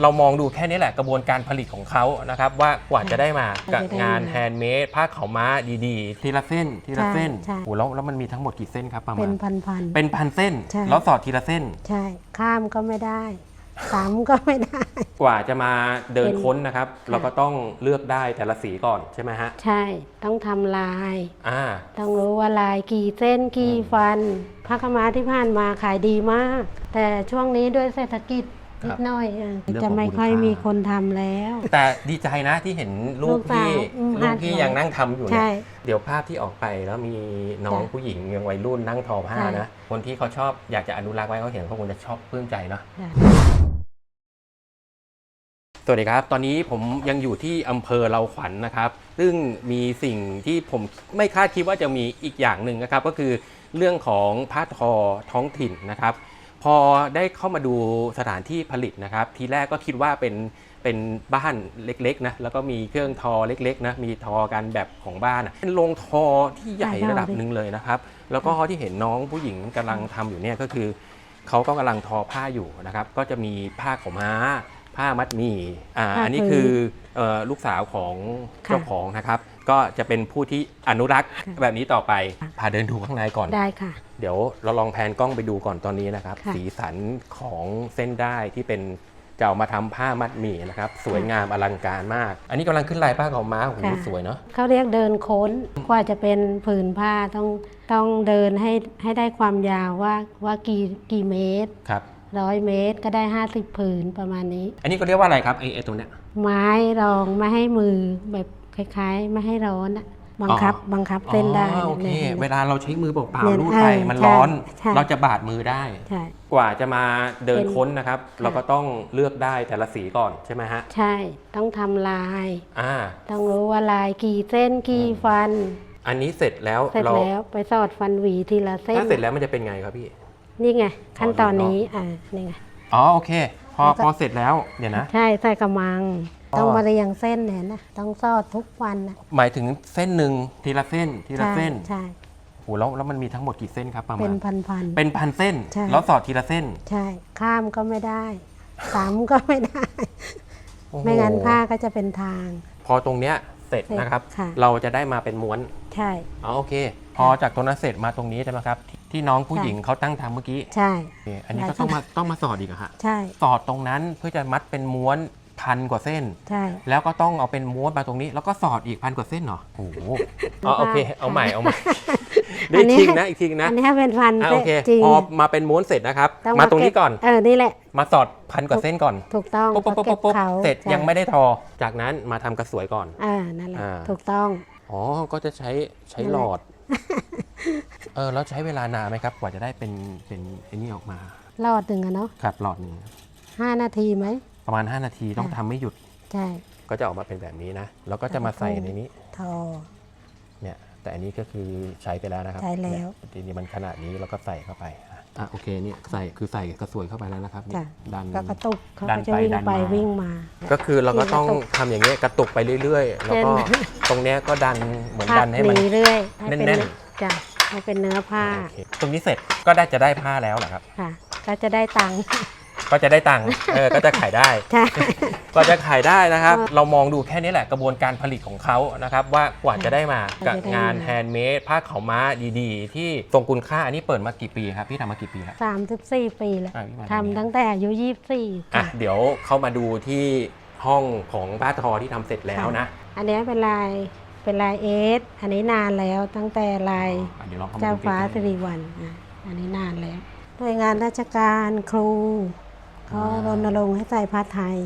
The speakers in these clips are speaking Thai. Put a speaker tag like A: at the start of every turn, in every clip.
A: เรามองดูแค่นี้แหละกระบวนการผลิตของเขานะครับ ว่ากว่าจะได้มากับงานแฮนด์เมดผ้าขาวม้าดีๆ ทีละเส้น ทีละเส้น
B: ใช่ใช่
A: โอ้แล้วแล้วมันมีทั้งหมดกี่เส้นครับประ
B: เป็
A: มาณ
B: นพันๆ
A: เป็นพันเส้น
B: ใช่
A: แล้วสอดทีละเส้น
B: ใช่ ข้ามก็ไม่ได้สามก็ไม่ได้
A: กว่าจะมาเดิน
B: เป็น
A: ค้นนะครับ เราก็ต้องเลือกได้แต่ละสีก่อนใช่ไหมฮะ
B: ใช่ ต้องทำลาย
A: อ่า
B: ต้องรู้ว่าลายกี่เส้นกี่ฟันผ้าขาวม้าที่ผ่านมาขายดีมาก แต่ช่วงนี้ด้วยเศรษฐกิจ นิดหน่อยอะ
A: เรื่องของ
B: จะไม่ค่อย
A: มูลค่ามี
B: มีคนทำแล้ว
A: แต่ดีใจนะที่เห็นลู
B: ลู
A: ก
B: กสาว
A: ที่
B: อืม
A: ลูกที่
B: อ่าน
A: ยังนั่งทำอยู่เนี่
B: ใช่
A: ยเดี๋ยวภาพที่ออกไปแล้วมีน้อง
B: จ้ะ
A: ผู้หญิงยังวัยรุ่นนั่งทอผ้า
B: ใช่
A: นะ คนที่เขาชอบอยากจะอนุรักษ์ไว้เขาเห็นเขาคงจะชอบปลื้มใจเนาะ
B: จ้ะ
A: สวัสดีครับ ตอนนี้ผมยังอยู่ที่อำเภอเราขวัญนะครับ ซึ่งมีสิ่งที่ผมไม่คาดคิดว่าจะมีอีกอย่างหนึ่งนะครับ ก็คือเรื่องของผ้าทอท้องถิ่นนะครับ พอได้เข้ามาดูสถานที่ผลิตนะครับ ทีแรกก็คิดว่าเป็นเป็นบ้านเล็กๆนะแล้วก็มีเครื่องทอเล็กๆนะมีทอกันแบบของบ้านเป็นโรงทอที่ใหญ่ระดับหนึ่งเลยนะครับ แล้วก็ที่เห็นน้องผู้หญิงกำลังทำอยู่เนี่ยก็คือเขาก็กำลังทอผ้าอยู่นะครับ ก็จะมีผ้าขาวม้า ผ้ามัดหมี่อ่า
B: ผ้า
A: อันนี้
B: พื้น
A: คือเอ่อลูกสาวของ
B: ค่ะ
A: เจ้าของนะครับ ก็จะเป็นผู้ที่อนุรักษ์
B: ค่ะ
A: แบบนี้ต่อไป
B: ค่ะ
A: พาเดินดูข้างในก่อน
B: ได้ค่ะ
A: เดี๋ยวเราลองแพนกล้องไปดูก่อนตอนนี้นะครับ
B: ค่ะ
A: สีสันของเส้นได้ที่เป็นจะเอามาทำผ้ามัดหมี่นะครับ สวยงามอลังการมาก อันนี้กำลังขึ้นลายผ้าขาวม้าโอ้โห
B: ค่ะ
A: สวยเนาะ
B: เขาเรียกเดินค้นกว่าจะเป็นผืนผ้าต้องต้องเดินให้ให้ได้ความยาวว่าว่ากี่กี่เมตร
A: ครับ
B: ร้อยเมตรก็ได้50ผืนประมาณนี้
A: อันนี้ก็เรียกว่าอะไรครับไอ้ไอ้ตรงเนี้ย
B: ไม้รองไม่ให้มือแบบคล้ายๆ ไม่ให้ร้อนอะบังคับ
A: อ๋อ
B: บังคับเส้นได้
A: อ๋อโอเค
B: นี่ย
A: เวลาเราใช้มือเปล่า
B: เนี่ย
A: ๆลูดไป
B: เออ
A: มัน
B: ใช่
A: ร้อน
B: ใช่
A: เราจะบาดมือได้
B: ใช่
A: กว่าจะมาเดิน
B: เป็น
A: ค้นนะครับ เราก็ต้องเลือกได้แต่ละสีก่อนใช่ไหมฮะ
B: ใช่ต้องทำลาย
A: อ่า
B: ต้องรู้ว่าลายกี่เส้นกี่ฟัน
A: อันนี้เสร็จแล้ว
B: เสร็จ
A: เรา
B: แล้วไปสอดฟันหวีทีละเส้น
A: ถ้าเสร็จแล้วมันจะเป็นไงครับพี่
B: นี่ไง ขั้นตอน
A: อ๋อ
B: นี้อ่านี่ไง
A: อ๋อโอเค พอ
B: แล้วก็
A: พอเสร็จแล้วเดี๋ยวนะ
B: ใช่ใส่กระมัง
A: อ๋อ
B: ต้องมาเรียงเส้นเนี่ยนะต้องสอดทุกวันนะ
A: หมายถึงเส้นหนึ่งทีละเส้นทีละ
B: ใช่
A: เส้น
B: ใช่
A: โอ้แล้วแล้วมันมีทั้งหมดกี่เส้นครับประ
B: เป็
A: มาณ
B: นพัน
A: เป็นพันเส้น
B: ใช่
A: แล้วสอดทีละเส้น
B: ๆใช่ ข้ามก็ไม่ได้สามก็ไม่ได้
A: โอ้โห
B: ไม่งั้นผ้าก็จะเป็นทาง
A: พอตรงเนี้ยเสร็จ
B: เสร็จ
A: นะครับ
B: ค่ะ
A: เราจะได้มาเป็นม้วน
B: ใช่
A: อ๋อโอเค พอจากตรงนั้นเสร็จมาตรงนี้ใช่ไหมครับ ที่น้องผู้หญิงเขาตั้งทำเมื่อกี้
B: ใช่
A: โอเคอันนี้
B: ได้
A: ก็ต้องมาต้องมาสอดอีกเหรอฮะ
B: ใช่
A: สอดตรงนั้นเพื่อจะมัดเป็นม้วนพันกว่าเส้น
B: ใช่
A: แล้วก็ต้องเอาเป็นม้วนมาตรงนี้ แล้วก็สอดอีกพันกว่าเส้นเหรอโอ้โห
B: แล้วก็
A: อ๋อโอเค เอาใหม่เอาใหม่
B: อั
A: ได้
B: นนี้
A: ทิ้งนะอีกทีนะ
B: อันนี้เป็นพัน
A: อะโอเค
B: จริง
A: พอมาเป็นม้วนเสร็จนะครับ
B: อง
A: มาตรงนี้
B: เบ
A: ก่อน
B: เออ นี่แหละ
A: มาสอดพันกว่าเส้นก่อน
B: ถูกต้อง
A: ปุ๊บปุ๊บ
B: พอ
A: ปุ๊บปุ๊บ
B: เก็บเขา
A: เสร็จ
B: ใช่
A: ยังไม่ได้ทอ จากนั้นมาทำกระสวยก่อน
B: อ่านั่นแหละ
A: อ่า
B: ถูกต้อง
A: อ๋อก็จะใช้ใช้
B: นั่น
A: ห
B: แห
A: ล
B: ละ
A: อด เออแล้วใช้เวลานานไหมครับ กว่าจะได้เป็นเป็นไอ้นี่ออกมา
B: รอดหนึ่งอะเนาะ
A: ครับหลอดหนึ่ง
B: ห้านาทีไหม
A: ประมาณ 5 นาทีต้อง
B: ค่ะ
A: ทำไม่หยุด
B: ใช่
A: ก็จะออกมาเป็นแบบนี้นะแล้วก็จะมาใส่ในนี้
B: ทอ
A: เนี่ย แต่อันนี้ก็คือใช้ไปแล้วนะครับ
B: ใช้แล้ว
A: เนี่ยทีนี้มันขนาดนี้แล้วก็ใส่เข้าไปอะอะโอเคเนี่ยใส่คือใส่กระสวยเข้าไปแล้วนะครับเนี่ย
B: จ้ะ
A: ดัน
B: ก็กระตุกเขา
A: ดั
B: ก็
A: น
B: จะ
A: ไป
B: วิ่ง
A: ดัน
B: ไป
A: มา
B: วิ่งมา
A: ก็คือเราก็ต้อง
B: กระตุก
A: ทำอย่างเงี้ยกระตุกไปเรื่อยๆ แล้วก็
B: เช่น
A: ตรงเนี้ยก็ดันเหมือน
B: พั
A: ดั
B: ก
A: นให้
B: ห
A: มัน
B: นีเรื่อยให้เป็น
A: แน่น
B: จ้ะ ให้เป็นเนื้อผ้า
A: โอเคตรงนี้เสร็จก็ได้จะได้ผ้าแล้วเหรอครับ
B: ค่ะ ก็จะได้ตังค์
A: ก็จะได้ตังค์เออก็จะขายได้
B: ใช่
A: ก็จะขายได้นะครับ
B: เออ
A: เรามองดูแค่นี้แหละกระบวนการผลิตของเขานะครับว่ากว่าจะได้มา
B: ค่ะ
A: กับ
B: จะได้
A: งาน
B: มา
A: แฮนด์เมดผ้าขาวม้าดีๆ ที่ทรงคุณค่าอันนี้เปิดมากี่ปีครับพี่ทำมากี่ปีแล้ว
B: สามสิบสี่ปีแล้ว
A: อะพี่มา
B: ทำตั้งแต่อายุยี่สิบสี่
A: อะ เดี๋ยวเข้ามาดูที่ห้องของป้าทอที่ทำเสร็จแล้วนะ
B: อันนี้เป็นลาย เป็นลายเอสอันนี้นานแล้วตั้งแต่ลาย
A: อะเดี๋ยวลองเข้ามา
B: เจ้า
A: ดู
B: ฟ้า
A: ใก
B: สิ
A: ล้
B: ริวัลอะอันนี้นานแล้วหน่วยงานราชการครูเขารณรงค์ให้ใส่ผ้าไทย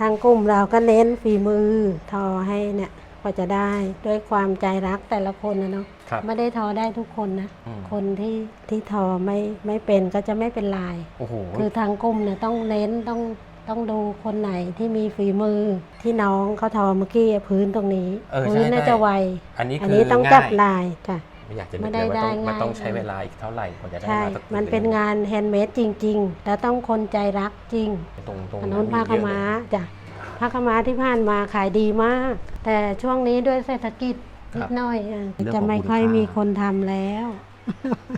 B: ทางกลุ่มเราก็เน้นฝีมือทอให้เนี่ยกว่าจะได้ด้วยความใจรักแต่ละคนนะเนาะ
A: ๆครับ
B: ไม่ได้ทอได้ทุกคนนะ
A: อืม
B: คนที่ที่ทอไม่ไม่เป็นก็จะไม่เป็นลาย
A: โอ้โห
B: คือทางกลุ่มเนี่ยต้องเน้นต้อง ต้องดูคนไหนที่มีฝีมือที่น้องเขาทอเมื่อกี้พื้นตรงนี้
A: เออ
B: พื้น
A: ใช่
B: น่า
A: ใช่
B: จะไว
A: อันนี้
B: อัน
A: คือ
B: นี้ต้อง
A: ง่า
B: จับ
A: ย
B: ลายจ้ะ
A: ไม่อยากจะนึ
B: ไม่
A: ก
B: ได้
A: เลยว่าต้อง
B: ได้
A: มันต้อง
B: ง่าย
A: ใช้เวลาอีกเท่าไหร่กว่าจะได้
B: ใช่
A: มาสัก
B: มันเป็นงานแฮนด์เมดจริงๆแล้วต้องคนใจรักจริง
A: ตรงตรง
B: อันนู้นผ้า
A: เย
B: ขาว
A: อะเลย
B: ม้าจ้ะผ้าขาวม้าที่ผ่านมาขายดีมาก แต่ช่วงนี้ด้วยเศรษฐกิจนิดหน่อยอะ
A: เรื่องของ
B: จะไม่ค่อย
A: มูลค่ามี
B: มีคนทำแล้ว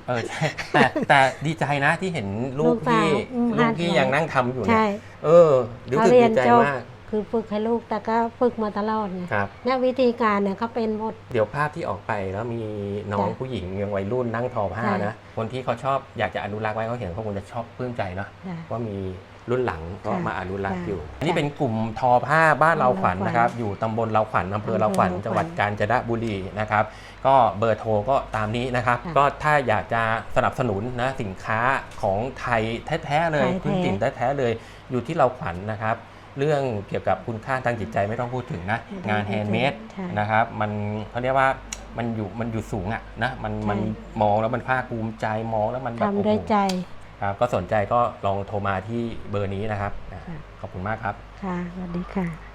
A: เออใช่แต่แต่ดีใจนะที่เห็นลูกพี่
B: ลูกสาวอืม
A: ลูกพี่
B: หัด
A: ยังนั่งทำอยู่เนี่
B: ใช่
A: ยเออรู้
B: เขา
A: สึก
B: เรีย
A: ดี
B: น
A: ใจ
B: จบ
A: มาก
B: คือฝึกให้ลูกแต่ก็ฝึกมาตลอดไง
A: ครับ
B: เนี่ยวิธีการเนี่ยเขาเป็นหมด
A: เดี๋ยวภาพที่ออกไปแล้วมีน้อง
B: จ้ะ
A: ผู้หญิงยังวัยรุ่นนั่งทอผ้า
B: ใช่
A: นะ คนที่เขาชอบอยากจะอนุรักษ์ไว้เขาเห็นเขาคงจะชอบปลื้มใจเนาะ
B: จ้ะ
A: ว่ามี รุ่นหลังก็
B: ค่ะ
A: มาอนุรักษ์
B: ค่ะ
A: อยู่ อันนี้เป็นกลุ่มทอผ้าบ้านเราขวัญ
B: บ้านเราขวัญ
A: นะครับ อยู่ตำบลเราขวัญอำเภอเราขวัญ
B: อำเภอเราขวัญ
A: จังหวัดกาญจนบุรีนะครับ ก็เบอร์โทรก็ตามนี้นะครับ
B: ค่ะ
A: ก็ถ้าอยากจะสนับสนุนนะสินค้าของไทยแท้ๆเลย
B: ไทยแท้
A: พื้นถิ่นแท้ๆเลย อยู่ที่เราขวัญนะครับเรื่องเกี่ยวกับคุณค่าทางจิตใจไม่ต้องพูดถึงนะ
B: ไม่ต้อง
A: งาน
B: พูด
A: แฮ
B: ถึ
A: น
B: ง
A: ด์เมด
B: ใช่
A: นะครับมันเขาเรียกว่ามันอยู่มันอยู่สูงอะนะมันมัน
B: ใช่
A: มองแล้วมันภาคภูมิใจมองแล้วมันแบบ
B: ทำด้วย
A: โอ้โห
B: ใจ
A: ครับก็สนใจก็ลองโทรมาที่เบอร์นี้นะครับ
B: ค่ะ
A: ขอบคุณมากครับ
B: ค่ะสวัสดีค่ะ